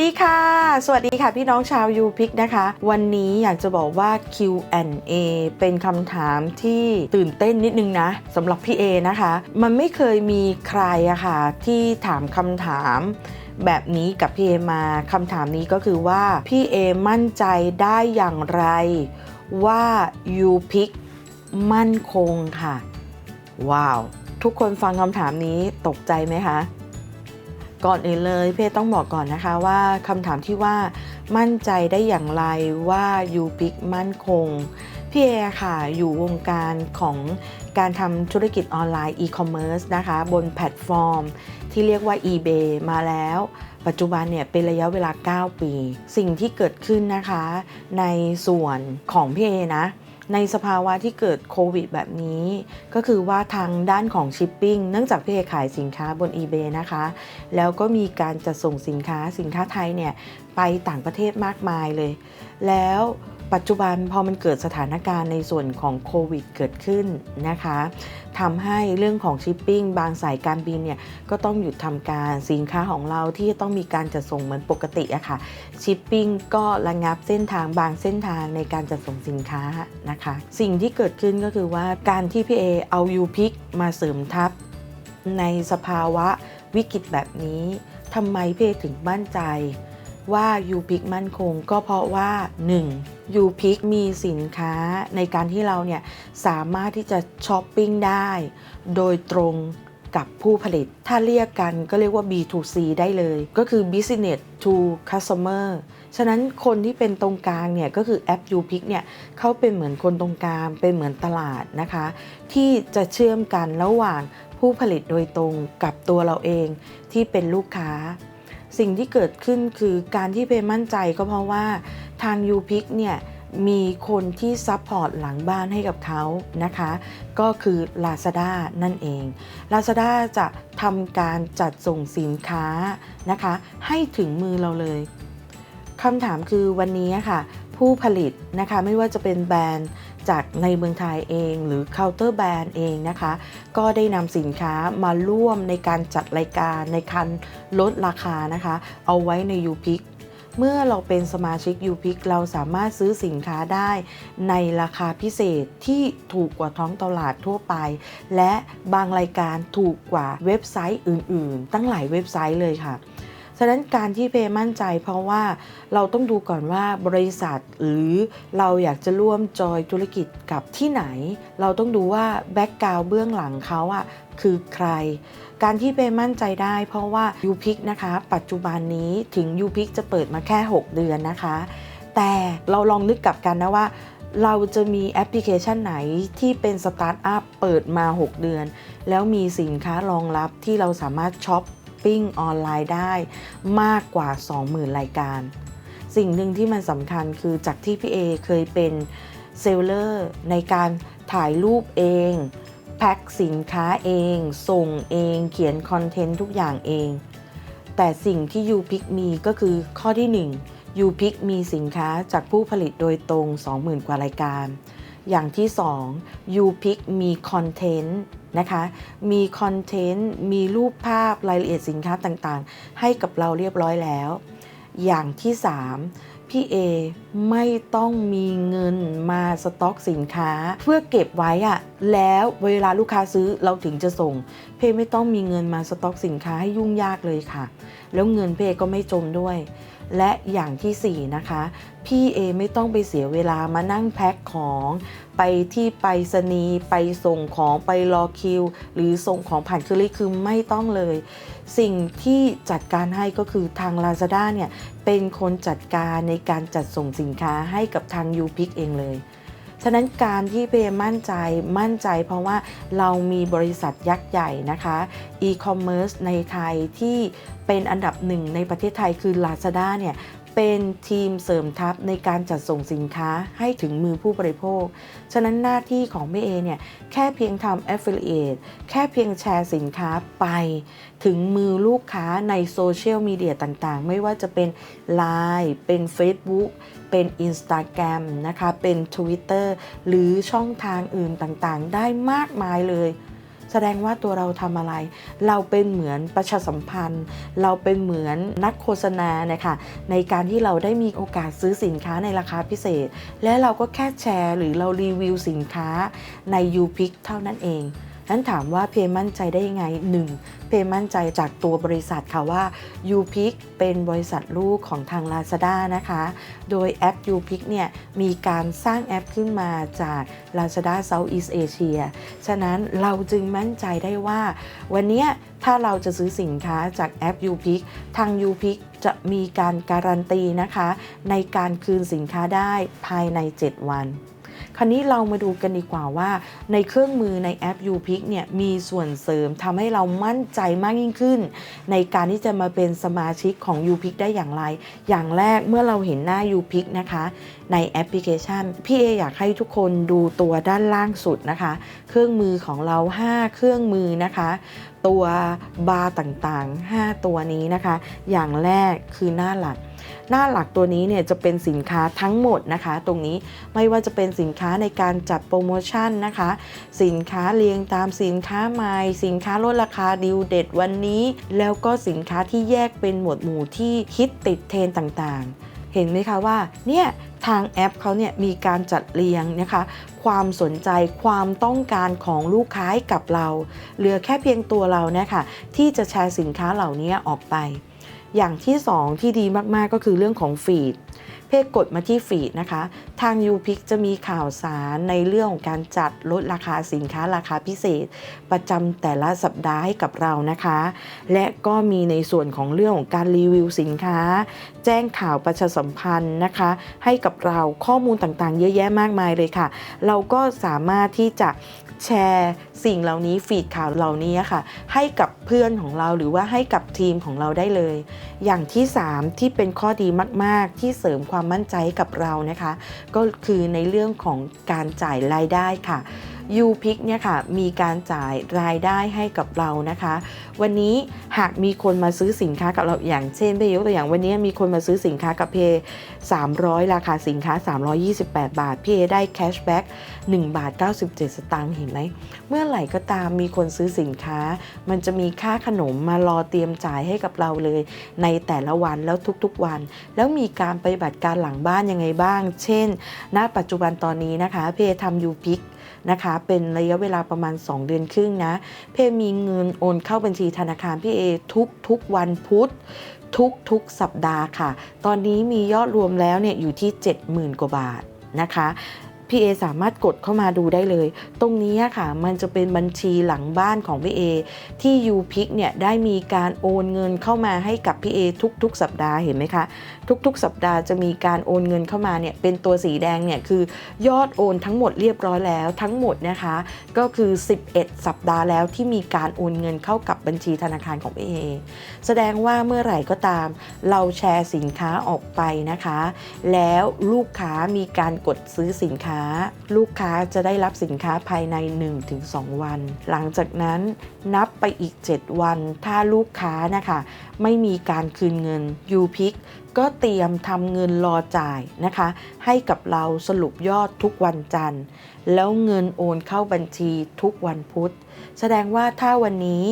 ดีค่ะ สวัสดีค่ะพี่น้องชาวยูพิกนะคะ วันนี้อยากจะบอกว่า Q&A เป็นคำถามที่ตื่นเต้นนิดนึงนะสำหรับพี่เอนะคะ มันไม่เคยมีใครอะค่ะ ที่ถามคำถามแบบนี้กับพี่เอมาคำถามนี้ก็คือว่าพี่เอมั่นใจได้อย่างไรว่ายูพิกมั่นคงค่ะ ว้าว ทุกคนฟังคำถามนี้ตกใจไหมคะ ก่อนอื่นเลยพี่เอต้องบอกก่อนนะคะว่าคำถามที่ว่ามั่นใจได้อย่างไรว่ายูพิกมั่นคงพี่เอค่ะอยู่วงการของการทำธุรกิจออนไลน์อีคอมเมิร์ซนะคะ บนแพลตฟอร์ม ที่เรียกว่า eBay มาแล้ว ปัจจุบันเนี่ยเป็นระยะเวลา 9 ปี สิ่งที่เกิดขึ้นนะคะ ในส่วนของพี่เอนะ ในสภาวะที่เกิดโควิดแบบนี้ ก็คือว่าทางด้านของชิปปิ้งเนื่องจากพี่เอขายสินค้าบน eBay นะคะ แล้วก็มีการจัดส่งสินค้าสินค้าไทยเนี่ยไปต่างประเทศมากมายเลย แล้วปัจจุบันพอมันเกิดสถานการณ์ในส่วนของโควิดเกิดขึ้นนะคะทำให้เรื่องของชิปปิ้งบางสายการบินเนี่ยก็ต้องหยุดทำการสินค้าของเราที่ต้องมีการจัดส่งเหมือนปกติอะค่ะชิปปิ้งก็ระงับเส้นทางบางเส้นทางในการจัดส่งสินค้านะคะสิ่งที่เกิดขึ้นก็คือว่าการที่พี่เอเอายูพิกมาเสริมทัพ ในสภาวะวิกฤตแบบนี้ทำไมพี่เอถึงมั่นใจ ว่ายูพิกมั่นคงก็เพราะว่า 1. ยูพิกมีสินค้าในการที่เราเนี่ยสามารถที่จะช้อปปิ้งได้ โดยตรงกับผู้ผลิต ถ้าเรียกกันก็เรียกว่า B2C ได้เลย ก็คือ business to customer ฉะนั้นคนที่เป็นตรงกลางเนี่ยก็คือแอป u p i c เนี่ยเขาเป็นเหมือนคนตรงกลางเป็นเหมือนตลาดนะคะ ที่จะเชื่อมกันระหว่างผู้ผลิตโดยตรงกับตัวเราเองที่เป็นลูกค้า สิ่งที่เกิดขึ้นคือการที่เพมั่นใจก็เพราะว่าทาง u p i c เนี่ยมีคนที่ซัพพอร์ตหลังบ้านให้กับเขานะคะ ก็คือ Lazada นั่นเอง Lazada จะทำการจัดส่งสินค้านะคะ ให้ถึงมือเราเลย คำถามคือวันนี้ค่ะผู้ผลิตนะคะไม่ว่าจะเป็นแบรนด์จากในเมืองไทยเองหรือเคาน์เตอร์แบรนด์เองนะคะ ก็ได้นำสินค้ามาร่วมในการจัดรายการในการลดราคานะคะ เอาไว้ใน u p i c เมื่อเราเป็นสมาชิก u p i c เราสามารถซื้อสินค้าได้ในราคาพิเศษที่ถูกกว่าท้องตลาดทั่วไป และบางรายการถูกกว่าเว็บไซต์อื่น ๆ ตั้งหลายเว็บไซต์เลยค่ะ ฉะนั้นการที่เพมั่นใจเพราะว่าเราต้องดูก่อนว่าบริษัทหรือเราอยากจะร่วมจอยธุรกิจกับที่ไหน เราต้องดูว่าแบ็กกราวเบื้องหลังเขาอะคือใคร การที่เพมั่นใจได้เพราะว่า u p i c นะคะ ปัจจุบันนี้ถึง u p i c จะเปิดมาแค่ 6 เดือนนะคะ แต่เราลองนึกกลับกันนะว่าเราจะมีแอปพลิเคชันไหนที่เป็นสตาร์ทอัพเปิดมา 6 เดือน แล้วมีสินค้ารองรับที่เราสามารถช็อป ปิ้งออนไลน์ได้มากกว่า 20,000 รายการ สิ่งหนึ่งที่มันสำคัญคือจากที่พี่เอเคยเป็นเซลเลอร์ในการถ่ายรูปเองแพ็คสินค้าเอง ส่งเอง เขียนคอนเทนต์ทุกอย่างเอง แต่สิ่งที่ u p i c มีก็คือข้อที่1 u p i c มีสินค้าจากผู้ผลิตโดยตรง 20,000 กว่ารายการ อย่างที่2 u p i c มีคอนเทนต์นะคะ มีคอนเทนต์ มีรูปภาพรายละเอียดสินค้าต่างๆ ให้กับเราเรียบร้อยแล้ว อย่างที่ 3 พี่เอไม่ต้องมีเงินมาสต็อกสินค้า เพื่อเก็บไว้อะแล้วเวลาลูกค้าซื้อเราถึงจะส่ง เพไม่ต้องมีเงินมาสต็อกสินค้าให้ยุ่งยากเลยค่ะ แล้วเงินเพก็ไม่จมด้วย และอย่างที่ 4 นะคะ พี่เอไม่ต้องไปเสียเวลามานั่งแพ็คของ ไปที่ไปรษณีย์ไปส่งของไปรอคิว หรือส่งของผ่านเคอรี่คือไม่ต้องเลย สิ่งที่จัดการให้ก็คือทาง Lazada เนี่ย เป็นคนจัดการในการจัดส่งสินค้าให้กับทาง u p i c เองเลย ฉะนั้นการที่เบมั่นใจมั่นใจเพราะว่าเรามีบริษัทยักษ์ใหญ่นะคะอีคอมเมิร์ซในไทยที่เป็นอันดับหนึ่งในประเทศไทยคือ Lazada เนี่ย เป็นทีมเสริมทัพในการจัดส่งสินค้าให้ถึงมือผู้บริโภค ฉะนั้นหน้าที่ของแม่เอเนี่ยแค่เพียงทำ affiliate แค่เพียงแชร์สินค้าไป ถึงมือลูกค้าในโซเชียลมีเดียต่างๆ ไม่ว่าจะเป็น Line เป็น Facebook เป็น Instagram นะคะ เป็น Twitter หรือช่องทางอื่นต่างๆ ได้มากมายเลย แสดงว่าตัวเราทำอะไร เราเป็นเหมือนประชาสัมพันธ์ เราเป็นเหมือนนักโฆษณานะคะในการที่เราได้มีโอกาสซื้อสินค้าในราคาพิเศษ และเราก็แค่แชร์ หรือเรารีวิวสินค้าใน u p i c เท่านั้นเอง นั้นถามว่าเพมั่นใจได้ยังไง 1. เพมั่นใจจากตัวบริษัทค่ะว่า u p i c เป็นบริษัทลูกของทาง Lazada นะคะ โดยแอป u p i c เนี่ยมีการสร้างแอปขึ้นมาจาก Lazada Southeast Asia ฉะนั้นเราจึงมั่นใจได้ว่า วันนี้ถ้าเราจะซื้อสินค้าจากแอป u p i c ทาง u p i c จะมีการการันตีนะคะ ในการคืนสินค้าได้ภายใน 7 วัน คราวนี้เรามาดูกันดีกว่าว่า ในเครื่องมือในแอป u p i c เนี่ยมีส่วนเสริมทำให้เรามั่นใจมากยิ่งขึ้น ในการที่จะมาเป็นสมาชิกของ u p i c ได้อย่างไร อย่างแรกเมื่อเราเห็นหน้า u p i c นะคะในแอปพลิเคชัน พี่เออยากให้ทุกคนดูตัวด้านล่างสุดนะคะ เครื่องมือของเรา 5 เครื่องมือนะคะ ตัวบาร์ต่างๆ 5 ตัวนี้นะคะ อย่างแรกคือหน้าหลัก หน้าหลักตัวนี้เนี่ยจะเป็นสินค้าทั้งหมดนะคะ ตรงนี้ไม่ว่าจะเป็นสินค้าในการจัดโปรโมชั่นนะคะ สินค้าเรียงตามสินค้าใหม่สินค้าลดราคาดิวเด็ดวันนี้ แล้วก็สินค้าที่แยกเป็นหมวดหมู่ที่ฮิตติดเทรนต่างๆ เห็นไหมคะว่าเนี่ยทางแอปเขาเนี่ยมีการจัดเรียงนะคะ ความสนใจความต้องการของลูกค้ากับเรา เหลือแค่เพียงตัวเราเนี่ยค่ะที่จะแชร์สินค้าเหล่านี้ออกไป อย่างที่ 2 ที่ดีมากๆก็คือเรื่องของฟีดเพจกดมาที่ฟีดนะคะ ทาง u p i c จะมีข่าวสารในเรื่องของการจัดลดราคาสินค้าราคาพิเศษ ประจำแต่ละสัปดาห์ให้กับเรานะคะ และก็มีในส่วนของเรื่องของการรีวิวสินค้า แจ้งข่าวประชาสัมพันธ์นะคะ ให้กับเราข้อมูลต่างๆ เยอะแยะมากมายเลยค่ะ เราก็สามารถที่จะ แชร์สิ่งเหล่านี้ฟีดข่าวเหล่านี้ค่ะ ให้กับเพื่อนของเราหรือว่าให้กับทีมของเราได้เลย อย่างที่ 3 ที่เป็นข้อดีมาก ๆ ที่เสริมความมั่นใจกับเรานะคะ ก็คือในเรื่องของการจ่ายรายได้ค่ะ u p i c เนี่ยค่ะมีการจ่ายรายได้ให้กับเรานะคะ วันนี้หากมีคนมาซื้อสินค้ากับเราอย่างเช่นไปยกตัวอย่างวันนี้มีคนมาซื้อสินค้ากับเพ300 ราคาสินค้า 328 บาท พี่เอได้แคชแบ็ก1บาท 97 สตางค์เห็นไหม เมื่อไหร่ก็ตามมีคนซื้อสินค้า มันจะมีค่าขนมมารอเตรียมจ่ายให้กับเราเลย ในแต่ละวันแล้วทุกๆวัน แล้วมีการปฏิบัติการหลังบ้านยังไงบ้าง เช่น ณ ปัจจุบันตอนนี้นะคะพี่เอทำยูพิก นะคะ เป็นระยะเวลาประมาณ 2 เดือนครึ่งนะ เพมีเงินโอนเข้าบัญชีธนาคารพี่เอทุกทุกวันพุธทุกทุกสัปดาห์ค่ะ ตอนนี้มียอดรวมแล้วเนี่ยอยู่ที่ 70,000 กว่าบาทนะคะ พี่เอสามารถกดเข้ามาดูได้เลย ตรงนี้ค่ะ มันจะเป็นบัญชีหลังบ้านของพี่เอที่ยูพิกเนี่ยได้มีการโอนเงินเข้ามาให้กับพี่เอทุกๆ สัปดาห์เห็นไหมคะ ทุกๆ สัปดาห์จะมีการโอนเงินเข้ามาเนี่ยเป็นตัวสีแดงเนี่ยคือยอดโอนทั้งหมดเรียบร้อยแล้วทั้งหมดนะคะ ก็คือ 11 สัปดาห์แล้วที่มีการโอนเงินเข้ากับบัญชีธนาคารของพี่เอแสดงว่าเมื่อไหร่ก็ตาม เราแชร์สินค้าออกไปนะคะ แล้วลูกค้ามีการกดซื้อสินค้าา ลูกค้าจะได้รับสินค้าภายใน 1-2 วัน หลังจากนั้นนับไปอีก 7 วัน ถ้าลูกค้านะคะ ไม่มีการคืนเงินยูพิกก็เตรียมทำเงินรอจ่ายนะคะ ให้กับเราสรุปยอดทุกวันจันทร์ แล้วเงินโอนเข้าบัญชีทุกวันพุธ แสดงว่าถ้าวันนี้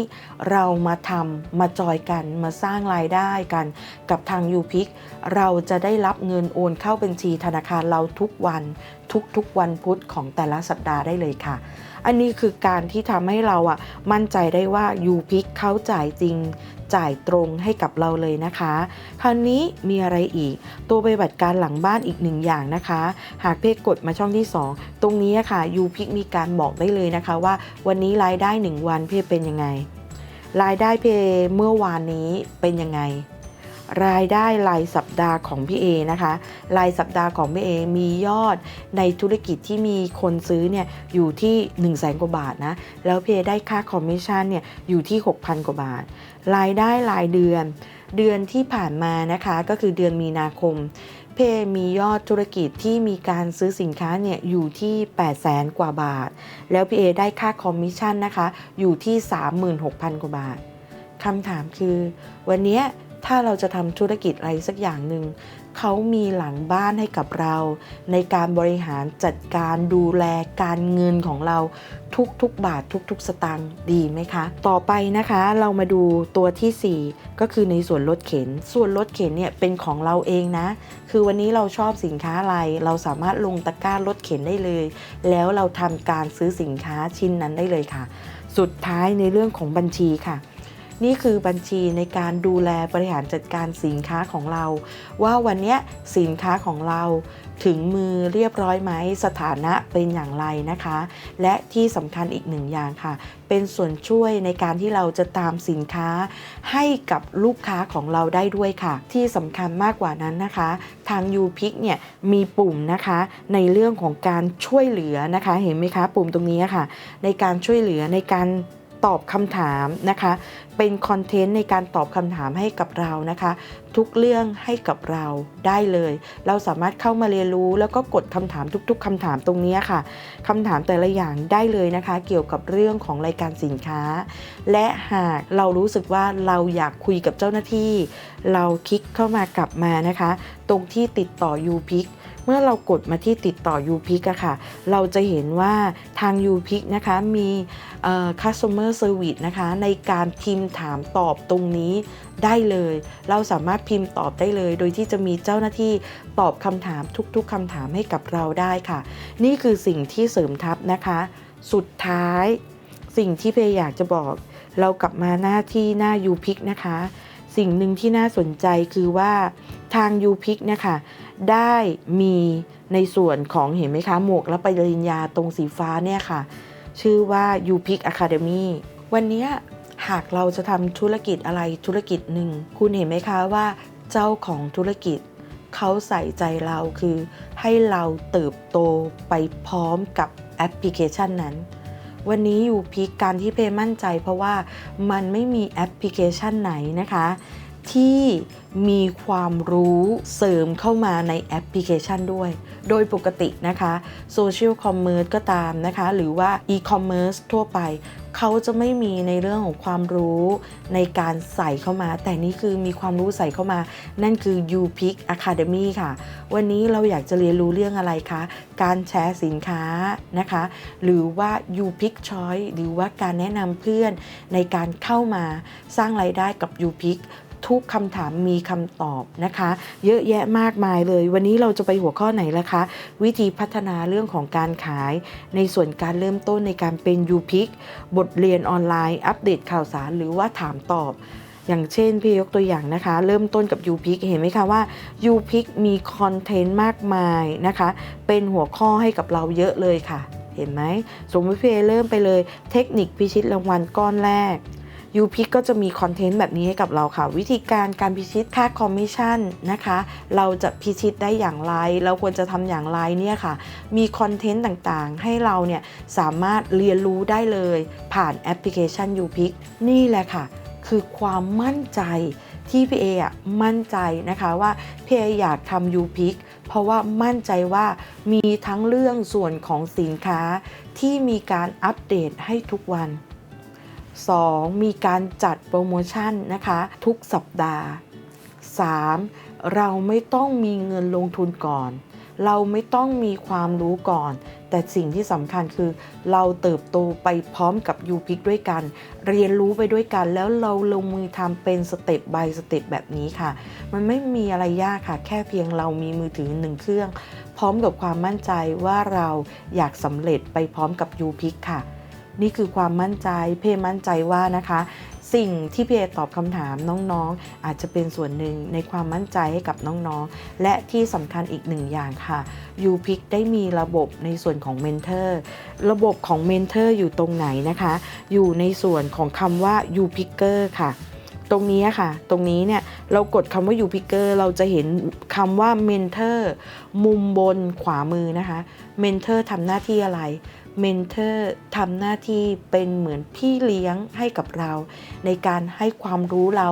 เรามาทำมาจอยกันมาสร้างรายได้กัน กับทางยูพิกเราจะได้รับเงินโอนเข้าบัญชีธนาคารเราทุกวัน ทุกๆ วันพุธของแต่ละสัปดาห์ได้เลยค่ะ อันนี้คือการที่ทำให้เราอะมั่นใจได้ว่ายูพิกเขาจ่ายจริง จ่ายตรงให้กับเราเลยนะคะ คราวนี้มีอะไรอีก ตัวปฏิบัติการหลังบ้านอีกหนึ่งอย่างนะคะ หากเพจกดมาช่องที่ 2 ตรงนี้ค่ะยูพิกมีการบอกได้เลยนะคะว่า วันนี้รายได้ 1 วันเพจเป็นยังไงรายได้เพเมื่อวานนี้เป็นยังไง รายได้รายสัปดาห์ของพี่เอนะคะ รายสัปดาห์ของพี่เอมียอดในธุรกิจที่มีคนซื้อเนี่ยอยู่ที่1 0 0 0 0แสนกว่าบาทนะ แล้วพี่เอได้ค่าคอมมิชชั่นเนี่ยอยู่ที่ 6,000 กว่าบาท รายได้รายเดือน เดือนที่ผ่านมานะคะก็คือเดือนมีนาคมเพมียอดธุรกิจที่มีการซื้อสินค้าเนี่ยอยู่ที่ 8 0 0แสนกว่าบาท แล้วพี่เอได้ค่าคอมมิชชั่นนะคะ อยู่ที่ 36,000 กว่าบาทคำถามคือ วันนี้ ถ้าเราจะทำธุรกิจอะไรสักอย่างหนึ่งเขามีหลังบ้านให้กับเรา ในการบริหารจัดการดูแลการเงินของเราทุกๆบาททุกๆ สตางค์ดีไหมคะ ต่อไปนะคะเรามาดูตัวทีสี่4 ก็คือในส่วนลดเข็น ส่วนลดเข็นเนี่ยเป็นของเราเองนะ คือวันนี้เราชอบสินค้าอะไร เราสามารถลงตะกร้าลดเข็นได้เลย แล้วเราทำการซื้อสินค้าชิ้นนั้นได้เลยค่ะ สุดท้ายในเรื่องของบัญชีค่ะ นี่คือบัญชีในการดูแลบริหารจัดการสินค้าของเรา ว่าวันนี้สินค้าของเราถึงมือเรียบร้อยไหมสถานะเป็นอย่างไรนะคะ และที่สำคัญอีกหนึ่งอย่างค่ะ เป็นส่วนช่วยในการที่เราจะตามสินค้า ให้กับลูกค้าของเราได้ด้วยค่ะ ที่สำคัญมากกว่านั้นนะคะ ทาง u p i c เนี่ยมีปุ่มนะคะ ในเรื่องของการช่วยเหลือนะคะ เห็นไหมคะ ปุ่มตรงนี้ค่ะ ในการช่วยเหลือในการ ตอบคำถามนะคะ เป็นคอนเทนต์ในการตอบคำถามให้กับเรานะคะ ทุกเรื่องให้กับเราได้เลย เราสามารถเข้ามาเรียนรู้ แล้วก็กดคำถามทุก ๆคำถามตรงนี้ค่ะคำถามแต่ละอย่างได้เลยนะคะ เกี่ยวกับเรื่องของรายการสินค้า และหากเรารู้สึกว่าเราอยากคุยกับเจ้าหน้าที่ เราคลิกเข้ามากลับมานะคะ ตรงที่ติดต่อ u p i c มื่อเรากดมาที่ติดต่อ u p i c อะค่ะ เราจะเห็นว่าทาง u p i c นะคะมี customer service นะคะ ในการพิมพ์ถามตอบตรงนี้ได้เลย เราสามารถพิมพ์ตอบได้เลย โดยที่จะมีเจ้าหน้าที่ตอบคำถามทุกๆคำถามให้กับเราได้ค่ะ นี่คือสิ่งที่เสริมทัพนะคะ สุดท้าย สิ่งที่เพยอยากจะบอก เรากลับมาหน้าที่หน้า u p i c นะคะ สิ่งหนึ่งที่น่าสนใจคือว่าทาง u p i c นะคะ ได้มีในส่วนของเห็นไหมคะ หมวกและปริญญาตรงสีฟ้าเนี่ยค่ะ ชื่อว่า u p i c Academy วันนี้หากเราจะทำธุรกิจอะไรธุรกิจหนึ่ง คุณเห็นไหมคะว่าเจ้าของธุรกิจ เขาใส่ใจเราคือ ให้เราเติบโตไปพร้อมกับแอปพลิเคชันนั้น วันนี้อยู่พีคการที่เพย์มั่นใจเพราะว่ามันไม่มีแอปพลิเคชันไหนนะคะ ที่มีความรู้เสริมเข้ามาในแอปพลิเคชันด้วย โดยปกตินะคะโซเชียลคอมเมอร์สก็ตามนะคะ หรือว่าอีคอมเมิร์ซทั่วไป เขาจะไม่มีในเรื่องของความรู้ในการใส่เข้ามา แต่นี่คือมีความรู้ใส่เข้ามา นั่นคือ u p i c Academy ค่ะ วันนี้เราอยากจะเรียนรู้เรื่องอะไรคะ การแชร์สินค้านะคะ หรือว่า u p i c Choice หรือว่าการแนะนำเพื่อนในการเข้ามาสร้างไรายได้กับ u p i c ทุกคำถามมีคำตอบนะคะ เยอะแยะมากมายเลย วันนี้เราจะไปหัวข้อไหนล่ะคะ วิธีพัฒนาเรื่องของการขาย ในส่วนการเริ่มต้นในการเป็น u p i c บทเรียนออนไลน์ อัปเดตข่าวสารหรือว่าถามตอบอย่างเช่นพี่ยกตัวอย่างนะคะ เริ่มต้นกับ u p i c เห็นไหมคะว่า u p i c มีคอนเทนต์มากมายนะคะ เป็นหัวข้อให้กับเราเยอะเลยค่ะ เห็นไหมสมมติพี่เริ่มไปเลยเทคนิคพิชิตรางวัลก้อนแรก ยูพิกก็จะมีคอนเทนต์แบบนี้ให้กับเราค่ะ วิธีการการพิชิตค่าคอมมิชชั่นนะคะ เราจะพิชิตได้อย่างไร เราควรจะทำอย่างไรเนี่ยค่ะ มีคอนเทนต์ต่างๆ ให้เราเนี่ยสามารถเรียนรู้ได้เลย ผ่านแอปพลิเคชัน u p i c นี่แหละค่ะ คือความมั่นใจที่พี่เออะมั่นใจนะคะว่าพี่เออยากทำ u p i c เพราะว่ามั่นใจว่ามีทั้งเรื่องส่วนของสินค้าที่มีการอัปเดตให้ทุกวัน 2. มีการจัดโปรโมชั่นนะคะ ทุกสัปดาห์ 3. เราไม่ต้องมีเงินลงทุนก่อน เราไม่ต้องมีความรู้ก่อน แต่สิ่งที่สำคัญคือ เราเติบโตไปพร้อมกับยูพิกด้วยกัน เรียนรู้ไปด้วยกัน แล้วเราลงมือทำเป็นสเต็ป by สเต็ปแบบนี้ค่ะ มันไม่มีอะไรยากค่ะ แค่เพียงเรามีมือถือหนึ่งเครื่อง พร้อมกับความมั่นใจว่าเราอยากสำเร็จไปพร้อมกับยูพิกค่ะ นี่คือความมั่นใจเพมั่นใจว่านะคะ สิ่งที่เพตอบคำถามน้องๆ อาจจะเป็นส่วนหนึ่งในความมั่นใจให้กับน้องๆ และที่สำคัญอีกหนึ่งอย่างค่ะ u p i c ได้มีระบบในส่วนของเมนเทอร์ระบบของเมนเทอร์อยู่ตรงไหนนะคะ อยู่ในส่วนของคำว่า u p i c k e r ค่ะตรงนี้ค่ะ ตรงนี้เนี่ยเรากดคำว่า u p i c k e r เราจะเห็นคำว่า Mentor มุมบนขวามือนะคะ Mentor ทำหน้าที่อะไร เมนเทอร์ทำหน้าที่เป็นเหมือนพี่เลี้ยงให้กับเรา ในการให้ความรู้เรา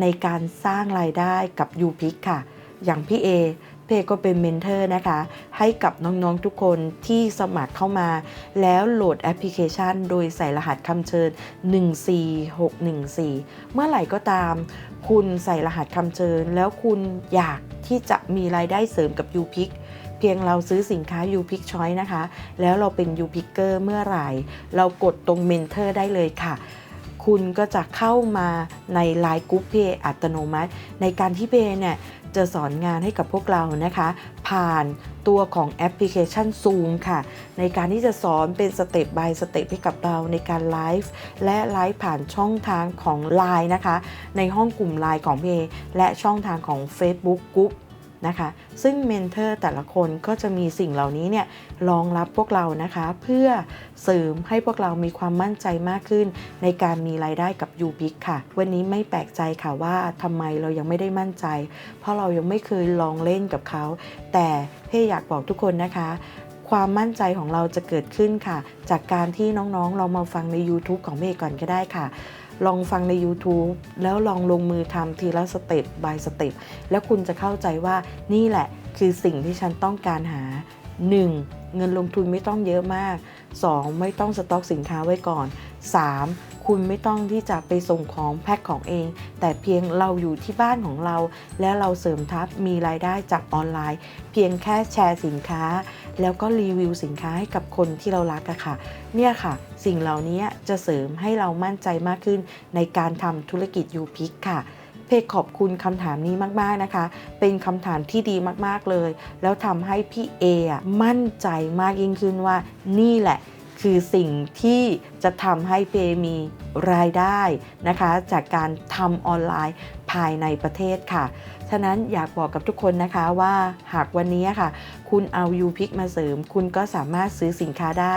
ในการสร้างรายได้กับ u p i c ค่ะ อย่างพี่เอเพก็เป็นเมนเทอร์นะคะ ให้กับน้องๆทุกคนที่สมัครเข้ามา แล้วโหลดแอปพลิเคชัน โดยใส่รหัสคำเชิญ 14614 เมื่อไหร่ก็ตาม คุณใส่รหัสคำเชิญ แล้วคุณอยากที่จะมีรายได้เสริมกับ u p i c เพียงเราซื้อสินค้า u p i c Choice นะคะ แล้วเราเป็น u p i c เกอร์เมื่อไหร่ เรากดตรงเมนเทอร์ได้เลยค่ะ คุณก็จะเข้ามาในไลน์กรุ๊ปเพอัตโนมัติ ในการที่เพเนี่ยจะสอนงานให้กับพวกเรานะคะ ผ่านตัวของแอปพลิเคชัน Zoom ค่ะ ในการที่จะสอนเป็นสเต็ป by สเต็ปให้กับเราในการไลฟ์และไลฟ์ผ่านช่องทางของ Line นะคะ ในห้องกลุ่ม Line ของเพและช่องทางของ Facebook กรุ๊ป นะคะ ซึ่งเมนเทอร์แต่ละคนก็จะมีสิ่งเหล่านี้เนี่ยรองรับพวกเรานะคะ เพื่อเสริมให้พวกเรามีความมั่นใจมากขึ้น ในการมีรายได้กับ u p i c ค่ะ วันนี้ไม่แปลกใจค่ะว่าทำไมเรายังไม่ได้มั่นใจ เพราะเรายังไม่เคยลองเล่นกับเขา แต่เพ่อยากบอกทุกคนนะคะความมั่นใจของเราจะเกิดขึ้นค่ะ จากการที่น้องๆ เรามาฟังใน YouTube ของเพ่ก่อนก็ได้ค่ะ ลองฟังใน YouTube แล้วลองลงมือทำทีละสเต็ป by สเต็ปแล้วคุณจะเข้าใจว่านี่แหละคือสิ่งที่ฉันต้องการหา 1. เงินลงทุนไม่ต้องเยอะมาก 2. ไม่ต้องสต็อกสินค้าไว้ก่อน 3. คุณไม่ต้องที่จะไปส่งของแพ็คของเอง แต่เพียงเราอยู่ที่บ้านของเรา และเราเสริมทัพมีรายได้จากออนไลน์ เพียงแค่แชร์สินค้า แล้วก็รีวิวสินค้าให้กับคนที่เรารักอะค่ะ เนี่ยค่ะ สิ่งเหล่านี้จะเสริมให้เรามั่นใจมากขึ้นในการทำธุรกิจยูพิกค่ะเพจขอบคุณคำถามนี้มาก ๆ นะคะ เป็นคำถามที่ดีมาก ๆ เลย แล้วทำให้พี่เออะมั่นใจมากยิ่งขึ้นว่านี่แหละ คือสิ่งที่จะทำให้เพมีรายได้นะคะ จากการทำออนไลน์ภายในประเทศค่ะ ฉะนั้นอยากบอกกับทุกคนนะคะว่าหากวันนี้ค่ะ คุณเอา u p i c มาเสริม คุณก็สามารถซื้อสินค้าได้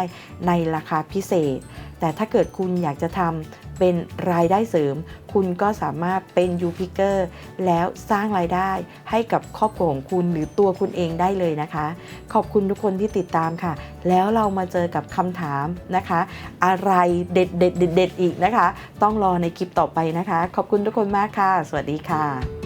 ในราคาพิเศษ แต่ถ้าเกิดคุณอยากจะทำเป็นรายได้เสริม คุณก็สามารถเป็น u p i c เกอร์แล้วสร้างรายได้ให้กับครอบครัวของคุณหรือตัวคุณเองได้เลยนะคะ ขอบคุณทุกคนที่ติดตามค่ะ แล้วเรามาเจอกับคำถามนะคะ อะไรเด็ดเด็ดเด็ดอีกนะคะ ต้องรอในคลิปต่อไปนะคะ ขอบคุณทุกคนมากค่ะ สวัสดีค่ะ